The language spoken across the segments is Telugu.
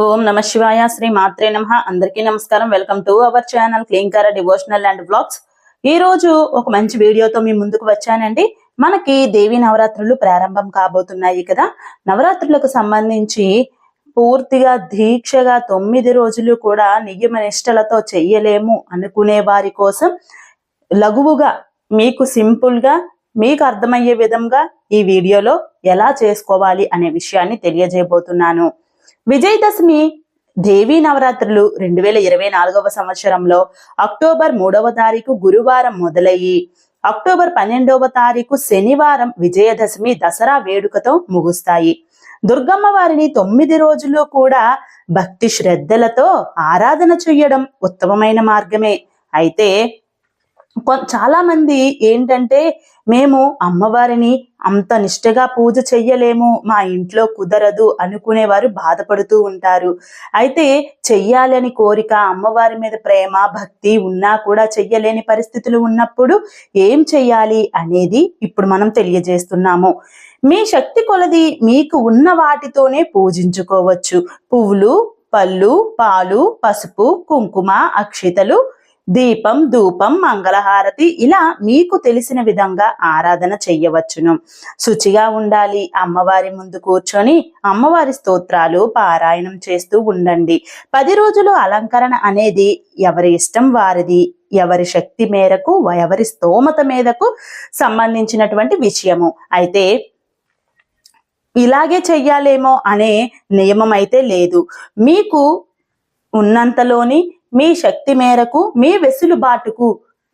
ఓం నమ శివాయ శ్రీ మాత్రే నమ. అందరికీ నమస్కారం. Welcome to our channel Klinkaara devotional and blogs ఈ రోజు ఒక మంచి వీడియోతో మీ ముందుకు వచ్చానండి. మనకి దేవి నవరాత్రులు ప్రారంభం కాబోతున్నాయి కదా. నవరాత్రులకు సంబంధించి పూర్తిగా దీక్షగా తొమ్మిది రోజులు కూడా నియమ నిష్టలతో చెయ్యలేము అనుకునే వారి కోసం లఘువుగా మీకు సింపుల్గా మీకు అర్థమయ్యే విధంగా ఈ వీడియోలో ఎలా చేసుకోవాలి అనే విషయాన్ని తెలియజేయబోతున్నాను. విజయదశమి దేవీ నవరాత్రులు రెండు వేల ఇరవై నాలుగవ సంవత్సరంలో అక్టోబర్ మూడవ తారీఖు గురువారం మొదలయ్యి అక్టోబర్ పన్నెండవ తారీఖు శనివారం విజయదశమి దసరా వేడుకతో ముగుస్తాయి. దుర్గమ్మ వారిని తొమ్మిది రోజులు కూడా భక్తి శ్రద్ధలతో ఆరాధన చెయ్యడం ఉత్తమమైన మార్గమే. అయితే చాలా మంది ఏంటంటే మేము అమ్మవారిని అంత నిష్టగా పూజ చెయ్యలేము మా ఇంట్లో కుదరదు అనుకునేవారు బాధపడుతూ ఉంటారు. అయితే చెయ్యాలని కోరిక అమ్మవారి మీద ప్రేమ భక్తి ఉన్నా కూడా చెయ్యలేని పరిస్థితులు ఉన్నప్పుడు ఏం చెయ్యాలి అనేది ఇప్పుడు మనం తెలియజేస్తున్నాము. మీ శక్తి కొలది మీకు ఉన్న వాటితోనే పూజించుకోవచ్చు. పువ్వులు పళ్ళు పాలు పసుపు కుంకుమ అక్షితలు దీపం ధూపం మంగళహారతి ఇలా మీకు తెలిసిన విధంగా ఆరాధన చెయ్యవచ్చును. శుచిగా ఉండాలి. అమ్మవారి ముందు కూర్చొని అమ్మవారి స్తోత్రాలు పారాయణం చేస్తూ ఉండండి. పది రోజులు అలంకరణ అనేది ఎవరి ఇష్టం వారిది? ఎవరి శక్తి మేరకు ఎవరి స్తోమత మేరకు సంబంధించినటువంటి విషయము. అయితే ఇలాగే చెయ్యాలేమో అనే నియమం అయితే లేదు. మీకు ఉన్నంతలోని మీ శక్తి మేరకు మీ వెసులుబాటుకు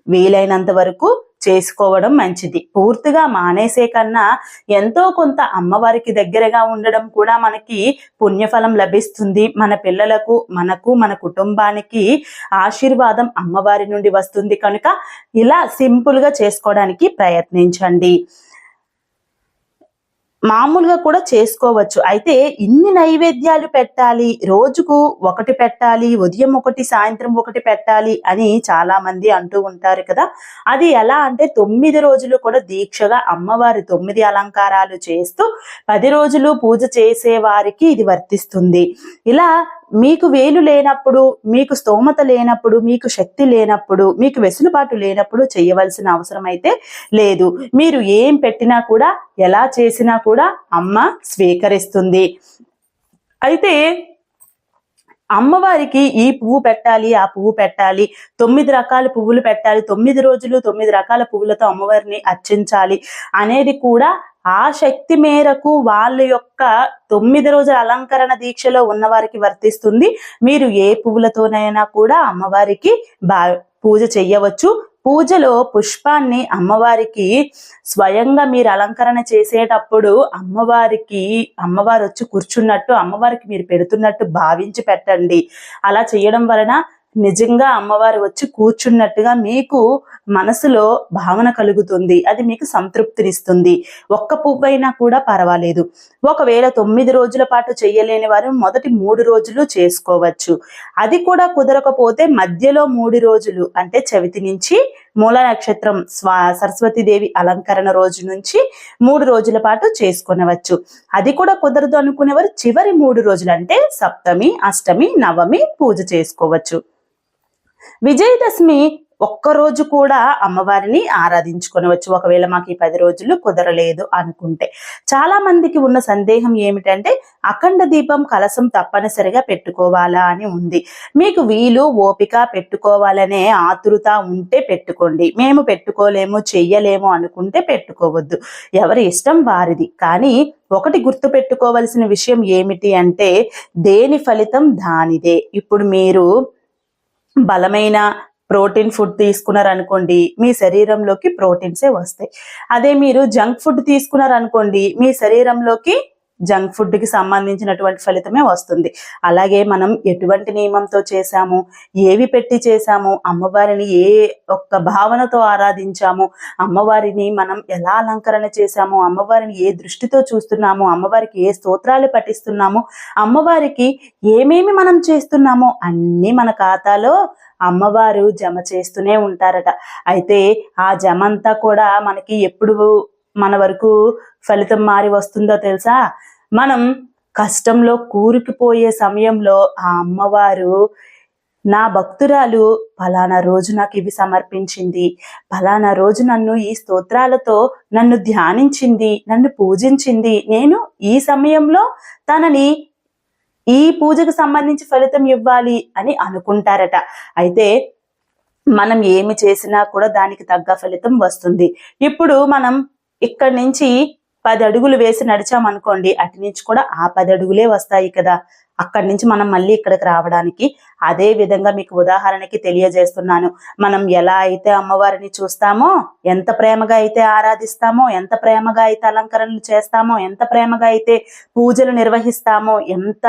వీలైనంత వరకు చేసుకోవడం మంచిది. పూర్తిగా మానేసే కన్నా ఎంతో కొంత అమ్మవారికి దగ్గరగా ఉండడం కూడా మనకి పుణ్యఫలం లభిస్తుంది. మన పిల్లలకు మనకు మన కుటుంబానికి ఆశీర్వాదం అమ్మవారి నుండి వస్తుంది. కనుక ఇలా సింపుల్గా చేసుకోవడానికి ప్రయత్నించండి. మామూలుగా కూడా చేసుకోవచ్చు. అయితే ఇన్ని నైవేద్యాలు పెట్టాలి రోజుకు ఒకటి పెట్టాలి ఉదయం ఒకటి సాయంత్రం ఒకటి పెట్టాలి అని చాలా మంది అంటూ ఉంటారు కదా. అది ఎలా అంటే తొమ్మిది రోజులు కూడా దీక్షగా అమ్మవారి తొమ్మిది అలంకారాలు చేస్తూ పది రోజులు పూజ చేసే వారికి ఇది వర్తిస్తుంది. ఇలా మీకు వేలు లేనప్పుడు మీకు స్తోమత లేనప్పుడు మీకు శక్తి లేనప్పుడు మీకు వెసులుబాటు లేనప్పుడు చేయవలసిన అవసరం అయితే లేదు. మీరు ఏం పెట్టినా కూడా ఎలా చేసినా కూడా అమ్మ స్వీకరిస్తుంది. అయితే అమ్మవారికి ఈ పువ్వు పెట్టాలి ఆ పువ్వు పెట్టాలి. తొమ్మిది రకాల పువ్వులు పెట్టాలి. తొమ్మిది రోజులు తొమ్మిది రకాల పువ్వులతో అమ్మవారిని అర్చించాలి అనేది కూడా ఆ శక్తి మేరకు వాళ్ళ యొక్క తొమ్మిది రోజుల అలంకరణ దీక్షలో ఉన్నవారికి వర్తిస్తుంది. మీరు ఏ పువ్వులతోనైనా కూడా అమ్మవారికి బా పూజ చెయ్యవచ్చు. పూజలో పుష్పాన్ని అమ్మవారికి స్వయంగా మీరు అలంకరణ చేసేటప్పుడు అమ్మవారికి అమ్మవారు వచ్చి కూర్చున్నట్టు అమ్మవారికి మీరు పెడుతున్నట్టు భావించి పెట్టండి. అలా చేయడం వలన నిజంగా అమ్మవారు వచ్చి కూర్చున్నట్టుగా మీకు మనసులో భావన కలుగుతుంది. అది మీకు సంతృప్తినిస్తుంది. ఒక్క పువ్వైనా కూడా పర్వాలేదు. ఒకవేళ తొమ్మిది రోజుల పాటు చేయలేని వారు మొదటి మూడు రోజులు చేసుకోవచ్చు. అది కూడా కుదరకపోతే మధ్యలో మూడు రోజులు అంటే చవితి నుంచి మూల నక్షత్రం స్వా సరస్వతీదేవి అలంకరణ రోజు నుంచి మూడు రోజుల పాటు చేసుకునవచ్చు. అది కూడా కుదరదు అనుకునేవారు చివరి మూడు రోజులు అంటే సప్తమి అష్టమి నవమి పూజ చేసుకోవచ్చు. విజయదశమి ఒక్క రోజు కూడా అమ్మవారిని ఆరాధించుకొనవచ్చు ఒకవేళ మాకు ఈ పది రోజులు కుదరలేదు అనుకుంటే. చాలా మందికి ఉన్న సందేహం ఏమిటంటే అఖండ దీపం కలసం తప్పనిసరిగా పెట్టుకోవాలా అని ఉంది. మీకు వీలు ఓపిక పెట్టుకోవాలనే ఆతురత ఉంటే పెట్టుకోండి. మేము పెట్టుకోలేము చెయ్యలేము అనుకుంటే పెట్టుకోవద్దు. ఎవరి ఇష్టం వారిది. కానీ ఒకటి గుర్తు పెట్టుకోవలసిన విషయం ఏమిటి అంటే దేని ఫలితం దానిదే. ఇప్పుడు మీరు బలమైన ప్రోటీన్ ఫుడ్ తీసుకున్నారనుకోండి మీ శరీరంలోకి ప్రోటీన్సే వస్తాయి. అదే మీరు జంక్ ఫుడ్ తీసుకున్నారనుకోండి మీ శరీరంలోకి జంక్ ఫుడ్కి సంబంధించినటువంటి ఫలితమే వస్తుంది. అలాగే మనం ఎటువంటి నియమంతో చేశాము ఏవి పెట్టి చేశాము అమ్మవారిని ఏ ఒక్క భావనతో ఆరాధించాము అమ్మవారిని మనం ఎలా అలంకరణ చేశాము అమ్మవారిని ఏ దృష్టితో చూస్తున్నాము అమ్మవారికి ఏ స్తోత్రాలు పఠిస్తున్నాము అమ్మవారికి ఏమేమి మనం చేస్తున్నామో అన్నీ మన ఖాతాలో అమ్మవారు జమ చేస్తూనే ఉంటారట. అయితే ఆ జమ అంతా కూడా మనకి ఎప్పుడు మన వరకు ఫలితం మారి వస్తుందో తెలుసా? మనం కష్టంలో కూరుకుపోయే సమయంలో ఆ అమ్మవారు నా భక్తురాలు ఫలానా రోజు నాకు ఇవి సమర్పించింది. ఫలానా రోజు నన్ను ఈ స్తోత్రాలతో నన్ను ధ్యానించింది నన్ను పూజించింది. నేను ఈ సమయంలో తనని ఈ పూజకు సంబంధించి ఫలితం ఇవ్వాలి అని అనుకుంటారట. అయితే మనం ఏమి చేసినా కూడా దానికి తగ్గ ఫలితం వస్తుంది. ఇప్పుడు మనం ఇక్కడి నుంచి పది అడుగులు వేసి నడిచామనుకోండి అటు నుంచి కూడా ఆ పది అడుగులే వస్తాయి కదా. అక్కడి నుంచి మనం మళ్ళీ ఇక్కడికి రావడానికి అదే విధంగా మీకు ఉదాహరణకి తెలియజేస్తున్నాను. మనం ఎలా అయితే అమ్మవారిని చూస్తామో ఎంత ప్రేమగా అయితే ఆరాధిస్తామో ఎంత ప్రేమగా అయితే అలంకరణలు చేస్తామో ఎంత ప్రేమగా అయితే పూజలు నిర్వహిస్తామో ఎంత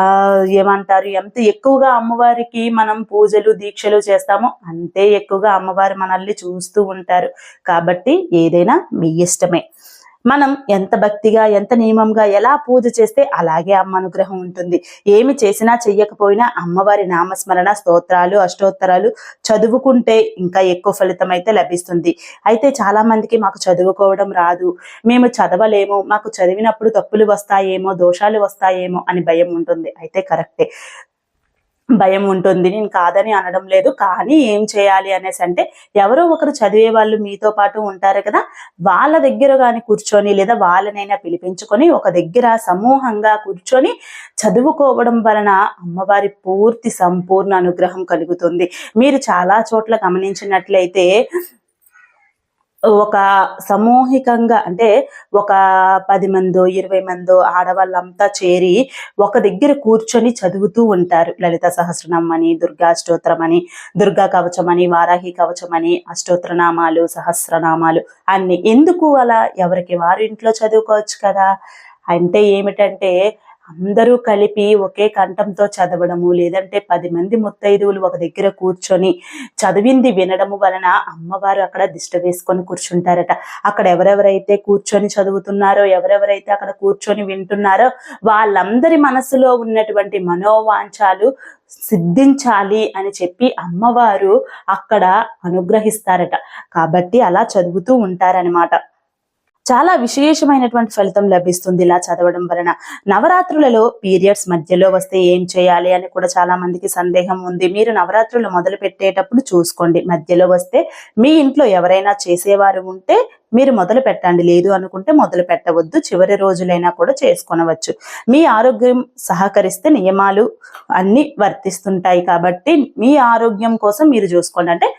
ఆ ఏమంటారు ఎంత ఎక్కువగా అమ్మవారికి మనం పూజలు దీక్షలు చేస్తామో అంతే ఎక్కువగా అమ్మవారు మనల్ని చూస్తూ ఉంటారు. కాబట్టి ఏదైనా మీ ఇష్టమే. మనం ఎంత భక్తిగా ఎంత నియమంగా ఎలా పూజ చేస్తే అలాగే అమ్మ అనుగ్రహం ఉంటుంది. ఏమి చేసినా చెయ్యకపోయినా అమ్మవారి నామస్మరణ స్తోత్రాలు అష్టోత్తరాలు చదువుకుంటే ఇంకా ఎక్కువ ఫలితం అయితే లభిస్తుంది. అయితే చాలా మందికి మాకు చదువుకోవడం రాదు. మేము చదవలేము. మాకు చదివినప్పుడు తప్పులు వస్తాయేమో దోషాలు వస్తాయేమో అని భయం ఉంటుంది. అయితే కరెక్టే. భయం ఉంటుంది. నేను కాదని అనడం లేదు. కానీ ఏం చేయాలి అనేసి అంటే ఎవరో ఒకరు చదివే వాళ్ళు మీతో పాటు ఉంటారు కదా వాళ్ళ దగ్గర కానీ కూర్చొని లేదా వాళ్ళనైనా పిలిపించుకొని ఒక దగ్గర సమూహంగా కూర్చొని చదువుకోవడం వలన అమ్మవారి పూర్తి సంపూర్ణ అనుగ్రహం కలుగుతుంది. మీరు చాలా చోట్ల గమనించినట్లయితే ఒక సమూహికంగా అంటే ఒక పది మందో ఇరవై మందో ఆడవాళ్ళంతా చేరి ఒక దగ్గర కూర్చొని చదువుతూ ఉంటారు. లలిత సహస్రనామం అని దుర్గా అష్టోత్తరం అని దుర్గా కవచం అని వారాహి కవచం అని అష్టోత్తరనామాలు సహస్రనామాలు అన్ని. ఎందుకు అలా? ఎవరికి? వారి ఇంట్లో చదువుకోవచ్చు కదా. అంటే ఏమిటంటే అందరూ కలిపి ఒకే కంఠంతో చదవడము లేదంటే పది మంది ముత్తైదువులు ఒక దగ్గర కూర్చొని చదివింది వినడము వలన అమ్మవారు అక్కడ దిష్ట వేసుకొని కూర్చుంటారట. అక్కడ ఎవరెవరైతే కూర్చొని చదువుతున్నారో ఎవరెవరైతే అక్కడ కూర్చొని వింటున్నారో వాళ్ళందరి మనసులో ఉన్నటువంటి మనోవాంఛాలు సిద్ధించాలి అని చెప్పి అమ్మవారు అక్కడ అనుగ్రహిస్తారట. కాబట్టి అలా చదువుతూ ఉంటారనమాట చాలా విశేషమైనటువంటి ఫలితం లభిస్తుంది ఇలా చదవడం వలన. నవరాత్రులలో పీరియడ్స్ మధ్యలో వస్తే ఏం చేయాలి అని కూడా చాలా మందికి సందేహం ఉంది. మీరు నవరాత్రులు మొదలు పెట్టేటప్పుడు చూసుకోండి. మధ్యలో వస్తే మీ ఇంట్లో ఎవరైనా చేసేవారు ఉంటే మీరు మొదలు పెట్టండి. లేదు అనుకుంటే మొదలు పెట్టవద్దు. చివరి రోజులైనా కూడా చేసుకొనవచ్చు. మీ ఆరోగ్యం సహకరిస్తే నియమాలు అన్ని వర్తిస్తుంటాయి కాబట్టి మీ ఆరోగ్యం కోసం మీరు చూసుకోండి. అంటే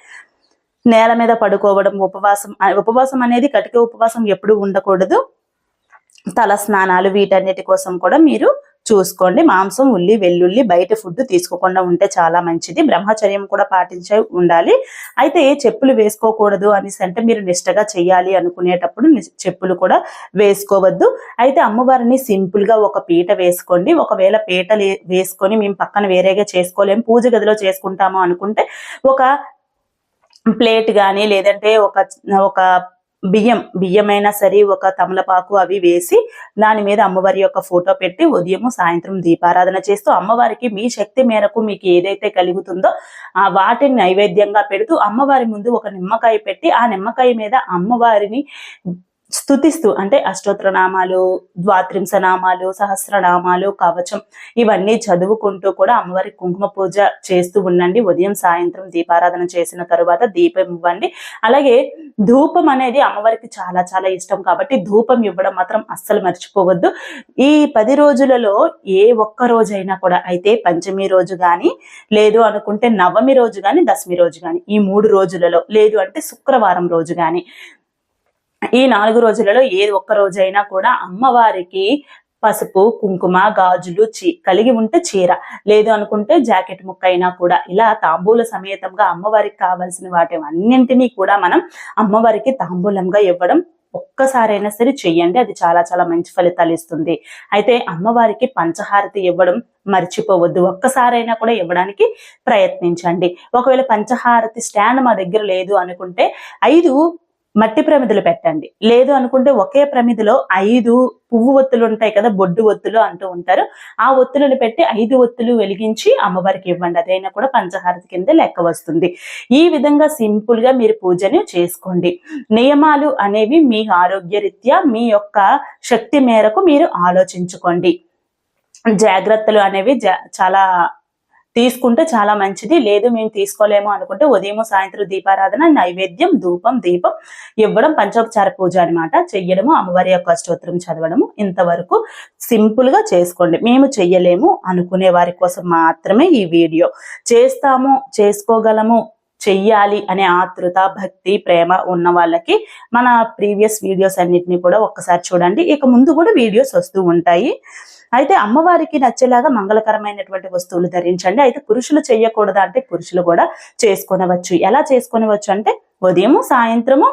నేల మీద పడుకోవడం ఉపవాసం ఉపవాసం అనేది కటిక ఉపవాసం ఎప్పుడు ఉండకూడదు. తల స్నానాలు వీటన్నిటి కోసం కూడా మీరు చూసుకోండి. మాంసం ఉల్లి వెల్లుల్లి బయట ఫుడ్ తీసుకోకుండా ఉంటే చాలా మంచిది. బ్రహ్మచర్యం కూడా పాటించే ఉండాలి. అయితే చెప్పులు వేసుకోకూడదు అనేసి అంటే మీరు నిష్టగా చేయాలి అనుకునేటప్పుడు చెప్పులు కూడా వేసుకోవద్దు. అయితే అమ్మవారిని సింపుల్గా ఒక పీట వేసుకోండి. ఒకవేళ పీట వేసుకొని మేము పక్కన వేరేగా చేసుకోలేము పూజ గదిలో చేసుకుంటాము అనుకుంటే ఒక ప్లేట్ కానీ లేదంటే ఒక ఒక బియ్యం బియ్యమైనా సరే ఒక తమలపాకు అవి వేసి దాని మీద అమ్మవారి యొక్క ఫోటో పెట్టి ఉదయం సాయంత్రం దీపారాధన చేస్తూ అమ్మవారికి మీ శక్తి మేరకు మీకు ఏదైతే కలుగుతుందో ఆ వాటిని నైవేద్యంగా పెడుతూ అమ్మవారి ముందు ఒక నిమ్మకాయ పెట్టి ఆ నిమ్మకాయ మీద అమ్మవారిని స్థుతిస్తూ అంటే అష్టోత్తర నామాలు ద్వాత్రింశ నామాలు సహస్రనామాలు కవచం ఇవన్నీ చదువుకుంటూ కూడా అమ్మవారి కుంకుమ పూజ చేస్తూ ఉండండి. ఉదయం సాయంత్రం దీపారాధన చేసిన తరువాత దీపం ఇవ్వండి. అలాగే ధూపం అనేది అమ్మవారికి చాలా చాలా ఇష్టం కాబట్టి ధూపం ఇవ్వడం మాత్రం అస్సలు మర్చిపోవద్దు. ఈ పది రోజులలో ఏ ఒక్క రోజైనా కూడా అయితే పంచమి రోజు కానీ లేదు అనుకుంటే నవమి రోజు కానీ దశమి రోజు కానీ ఈ మూడు రోజులలో లేదు అంటే శుక్రవారం రోజు కానీ ఈ నాలుగు రోజులలో ఏ ఒక్క రోజైనా కూడా అమ్మవారికి పసుపు కుంకుమ గాజులు చీ కలిగి ఉంటే చీర. లేదు అనుకుంటే జాకెట్ ముక్క అయినా కూడా ఇలా తాంబూల సమేతంగా అమ్మవారికి కావాల్సిన వాటి అన్నింటినీ కూడా మనం అమ్మవారికి తాంబూలంగా ఇవ్వడం ఒక్కసారైనా సరే చెయ్యండి. అది చాలా చాలా మంచి ఫలితాలు ఇస్తుంది. అయితే అమ్మవారికి పంచహారతి ఇవ్వడం మర్చిపోవద్దు. ఒక్కసారైనా కూడా ఇవ్వడానికి ప్రయత్నించండి. ఒకవేళ పంచహారతి స్టాండ్ మా దగ్గర లేదు అనుకుంటే ఐదు మట్టి ప్రమిదలు పెట్టండి. లేదు అనుకుంటే ఒకే ప్రమిదిలో ఐదు పువ్వు ఒత్తులు ఉంటాయి కదా బొడ్డు ఒత్తులు అంటూ ఉంటారు. ఆ ఒత్తులను పెట్టి ఐదు ఒత్తులు వెలిగించి అమ్మవారికి ఇవ్వండి. అదైనా కూడా పంచహారతి కింద లెక్క వస్తుంది. ఈ విధంగా సింపుల్గా మీరు పూజని చేసుకోండి. నియమాలు అనేవి మీ ఆరోగ్య రీత్యా మీ యొక్క శక్తి మేరకు మీరు ఆలోచించుకోండి. జాగ్రత్తలు అనేవి జా- చాలా తీసుకుంటే చాలా మంచిది. లేదు మేము తీసుకోలేము అనుకుంటే ఉదయం సాయంత్రం దీపారాధన నైవేద్యం ధూపం దీపం ఇవ్వడం పంచోపచార పూజ అన్నమాట. చెయ్యడము అమ్మవారి యొక్క అష్టోత్తరం చదవడము. ఇంతవరకు సింపుల్గా చేసుకోండి. మేము చెయ్యలేము అనుకునే వారి కోసం మాత్రమే ఈ వీడియో. చేస్తాము చేసుకోగలము చెయ్యాలి అనే ఆతృత భక్తి ప్రేమ ఉన్న వాళ్ళకి మన ప్రీవియస్ వీడియోస్ అన్నిటిని కూడా ఒక్కసారి చూడండి. ఇక ముందు కూడా వీడియోస్ వస్తూ ఉంటాయి. అయితే అమ్మవారికి నచ్చేలాగా మంగళకరమైనటువంటి వస్తువులు ధరించండి. అయితే పురుషులు చేయకూడదా అంటే పురుషులు కూడా చేసుకొనవచ్చు. ఎలా చేసుకొనవచ్చు అంటే ఉదయం సాయంత్రము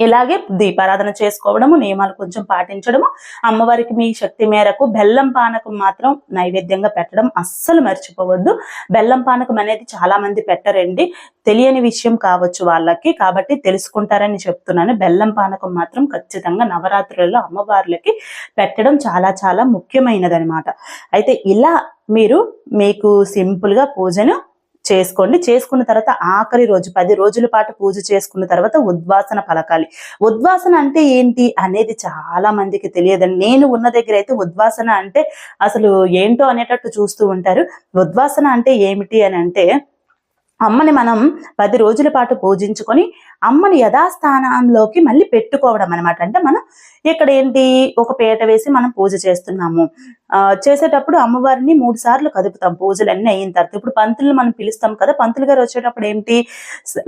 ఇలాగే దీపారాధన చేసుకోవడము నియమాలు కొంచెం పాటించడము అమ్మవారికి మీ శక్తి మేరకు బెల్లం పానకం మాత్రం నైవేద్యంగా పెట్టడం అస్సలు మర్చిపోవద్దు. బెల్లం పానకం అనేది చాలా మంది పెట్టరండి. తెలియని విషయం కావచ్చు వాళ్ళకి కాబట్టి తెలుసుకుంటారని చెప్తున్నాను. బెల్లం పానకం మాత్రం ఖచ్చితంగా నవరాత్రులలో అమ్మవార్లకి పెట్టడం చాలా చాలా ముఖ్యమైనదనమాట. అయితే ఇలా మీరు మీకు సింపుల్గా పూజను చేసుకోండి. చేసుకున్న తర్వాత ఆఖరి రోజు పది రోజుల పాటు పూజ చేసుకున్న తర్వాత ఉద్వాసన పలకాలి. ఉద్వాసన అంటే ఏంటి అనేది చాలా మందికి తెలియదండి. నేను ఉన్న దగ్గర అయితే ఉద్వాసన అంటే అసలు ఏంటో అనేటట్టు చూస్తూ ఉంటారు. ఉద్వాసన అంటే ఏమిటి అని అంటే అమ్మని మనం పది రోజుల పాటు పూజించుకొని అమ్మని యథాస్థానంలోకి మళ్ళీ పెట్టుకోవడం అనమాట అంటే మనం ఇక్కడ ఏంటి? ఒక పీట వేసి మనం పూజ చేస్తున్నాము. ఆ చేసేటప్పుడు అమ్మవారిని మూడు సార్లు కదుపుతాం. పూజలు అన్నీ అయిన తర్వాత ఇప్పుడు పంతులు మనం పిలుస్తాం కదా. పంతులు గారు వచ్చేటప్పుడు ఏంటి?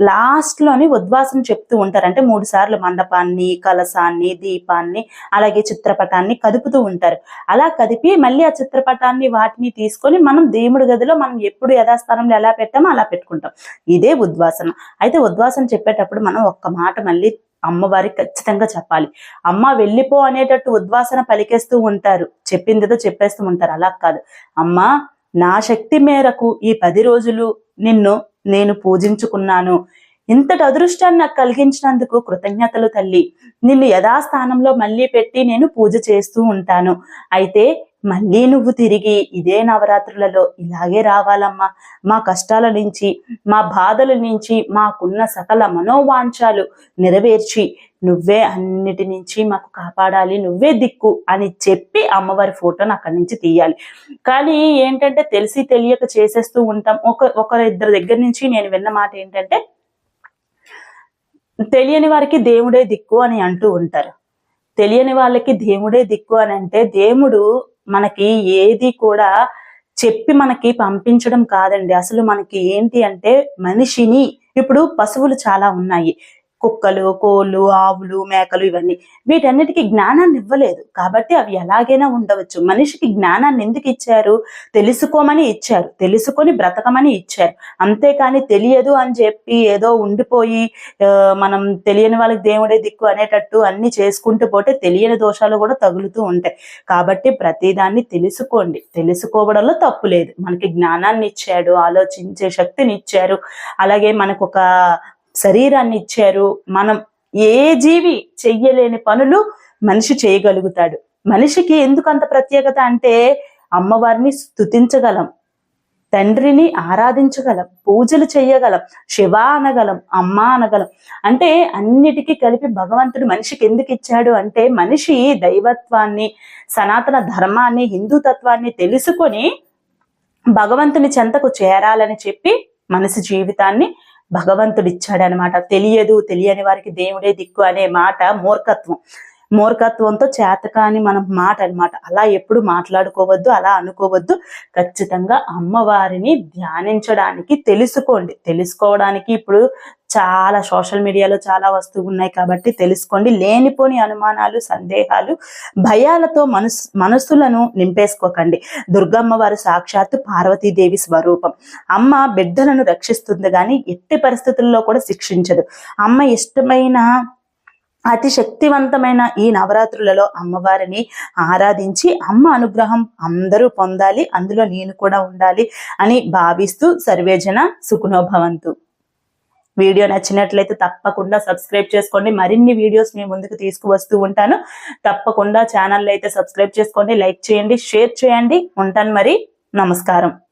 లాస్ట్లోని ఉద్వాసన చెప్తూ ఉంటారు. అంటే మూడు సార్లు మండపాన్ని కలసాన్ని దీపాన్ని అలాగే చిత్రపటాన్ని కదుపుతూ ఉంటారు. అలా కదిపి మళ్ళీ ఆ చిత్రపటాన్ని వాటిని తీసుకొని మనం దేవుడి గదిలో మనం ఎప్పుడు యథాస్థానంలో ఎలా పెట్టామో అలా పెట్టుకుంటాం. ఇదే ఉద్వాసన. అయితే ఉద్వాసన చెప్పేటప్పుడు మనం ఒక్క మాట మళ్ళీ అమ్మవారికి ఖచ్చితంగా చెప్పాలి. అమ్మ వెళ్ళిపో అనేటట్టు ఉద్వాసన పలికేస్తూ ఉంటారు. చెప్పిందితో చెప్పేస్తూ ఉంటారు. అలా కాదు. అమ్మ నా శక్తి మేరకు ఈ పది రోజులు నిన్ను నేను పూజించుకున్నాను. ఇంతటి అదృష్టాన్ని నాకు కలిగించినందుకు కృతజ్ఞతలు తల్లి. నిన్ను యథాస్థానంలో మళ్ళీ పెట్టి నేను పూజ చేస్తూ ఉంటాను. అయితే మళ్ళీ నువ్వు తిరిగి ఇదే నవరాత్రులలో ఇలాగే రావాలమ్మా. మా కష్టాల నుంచి మా బాధల నుంచి మాకున్న సకల మనోవాంఛాలు నెరవేర్చి నువ్వే అన్నిటి నుంచి మాకు కాపాడాలి నువ్వే దిక్కు అని చెప్పి అమ్మవారి ఫోటోని అక్కడి నుంచి తీయాలి. కానీ ఏంటంటే తెలిసి తెలియక చేసేస్తూ ఉంటాం. ఒక ఒకరిద్దరి దగ్గర నుంచి నేను విన్న మాట ఏంటంటే తెలియని వారికి దేవుడే దిక్కు అని అంటూ ఉంటారు. తెలియని వాళ్ళకి దేవుడే దిక్కు అని అంటే దేవుడు మనకి ఏది కూడా చెప్పి మనకి పంపించడం కాదండి. అసలు మనకి ఏంటి అంటే మనిషిని ఇప్పుడు పశువులు చాలా ఉన్నాయి. కుక్కలు కోళ్ళు ఆవులు మేకలు ఇవన్నీ. వీటన్నిటికీ జ్ఞానాన్ని ఇవ్వలేదు. కాబట్టి అవి ఎలాగైనా ఉండవచ్చు. మనిషికి జ్ఞానాన్ని ఎందుకు ఇచ్చారు? తెలుసుకోమని ఇచ్చారు. తెలుసుకొని బ్రతకమని ఇచ్చారు. అంతేకాని తెలియదు అని చెప్పి ఏదో ఉండిపోయి మనం తెలియని వాళ్ళకి దేవుడే దిక్కు అనేటట్టు అన్ని చేసుకుంటూ పోతే తెలియని దోషాలు కూడా తగులుతూ ఉంటాయి. కాబట్టి ప్రతిదాన్ని తెలుసుకోండి. తెలుసుకోవడంలో తప్పు లేదు. మనకి జ్ఞానాన్ని ఇచ్చాడు ఆలోచించే శక్తిని ఇచ్చారు. అలాగే మనకు ఒక శరీరాన్ని ఇచ్చారు. మనం ఏ జీవి చెయ్యలేని పనులు మనిషి చేయగలుగుతాడు. మనిషికి ఎందుకు అంత ప్రత్యేకత అంటే అమ్మవారిని స్తుతించగలం. తండ్రిని ఆరాధించగలం. పూజలు చేయగలం శివ అనగలం. అమ్మ అనగలం. అంటే అన్నిటికీ కలిపి భగవంతుడు మనిషికి ఎందుకు ఇచ్చాడు అంటే మనిషి దైవత్వాన్ని సనాతన ధర్మాన్ని హిందూ తత్వాన్ని తెలుసుకొని భగవంతుని చెంతకు చేరాలని చెప్పి మనిషి జీవితాన్ని భగవంతుడు ఇచ్చాడనమాట తెలియదు తెలియని వారికి దేవుడే దిక్కు అనే మాట మూర్ఖత్వం. మూర్ఖత్వంతో చేతకాని మనం మాట అనమాట అలా ఎప్పుడు మాట్లాడుకోవద్దు అలా అనుకోవద్దు. ఖచ్చితంగా అమ్మవారిని ధ్యానించడానికి తెలుసుకోండి. తెలుసుకోవడానికి ఇప్పుడు చాలా సోషల్ మీడియాలో చాలా వస్తువు ఉన్నాయి కాబట్టి తెలుసుకోండి. లేనిపోని అనుమానాలు సందేహాలు భయాలతో మనసు మనసులను నింపేసుకోకండి. దుర్గమ్మ వారు సాక్షాత్తు పార్వతీదేవి స్వరూపం. అమ్మ బిడ్డలను రక్షిస్తుంది కానీ ఎట్టి పరిస్థితుల్లో కూడా శిక్షించదు. అమ్మ ఇష్టమైన అతి శక్తివంతమైన ఈ నవరాత్రులలో అమ్మవారిని ఆరాధించి అమ్మ అనుగ్రహం అందరూ పొందాలి అందులో నేను కూడా ఉండాలి అని భావిస్తూ సర్వేజన సుఖనోభవంతు. వీడియో నచ్చినట్లయితే తప్పకుండా సబ్స్క్రైబ్ చేసుకోండి. మరిన్ని వీడియోస్ మీ ముందుకు తీసుకువస్తూ ఉంటాను. తప్పకుండా ఛానల్ అయితే సబ్స్క్రైబ్ చేసుకోండి లైక్ చేయండి షేర్ చేయండి. ఉంటాను మరి. నమస్కారం.